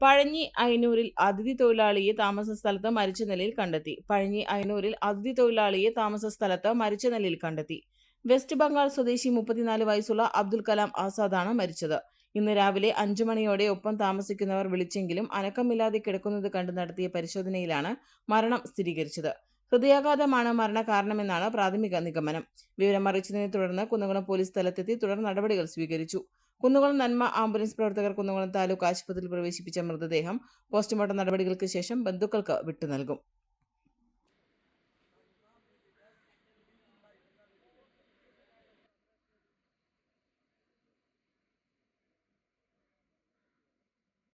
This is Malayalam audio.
പഴഞ്ഞി അയനൂരിൽ അതിഥി തൊഴിലാളിയെ താമസ സ്ഥലത്ത് മരിച്ച നിലയിൽ കണ്ടെത്തി. പഴഞ്ഞി അയനൂരിൽ അതിഥി തൊഴിലാളിയെ താമസ സ്ഥലത്ത് മരിച്ച നിലയിൽ കണ്ടെത്തി. വെസ്റ്റ് ബംഗാൾ സ്വദേശി മുപ്പത്തിനാല് വയസ്സുള്ള അബ്ദുൽ കലാം ആസാദാണ് മരിച്ചത്. ഇന്ന് രാവിലെ അഞ്ചു മണിയോടെ ഒപ്പം താമസിക്കുന്നവർ വിളിച്ചെങ്കിലും അനക്കമില്ലാതെ കിടക്കുന്നത് കണ്ട് നടത്തിയ പരിശോധനയിലാണ് മരണം സ്ഥിരീകരിച്ചത്. ഹൃദയാഘാതമാണ് മരണകാരണമെന്നാണ് പ്രാഥമിക നിഗമനം. വിവരം അറിയിച്ചതിനെ തുടർന്ന് കുന്നംകുളം പോലീസ് സ്ഥലത്തെത്തി തുടർ നടപടികൾ സ്വീകരിച്ചു. കുന്നംകുളം നന്മ ആംബുലൻസ് പ്രവർത്തകർ കുന്നുകുളം താലൂക്ക് ആശുപത്രിയിൽ പ്രവേശിപ്പിച്ച മൃതദേഹം പോസ്റ്റ്മോർട്ടം നടപടികൾക്ക് ശേഷം ബന്ധുക്കൾക്ക് വിട്ടു നൽകും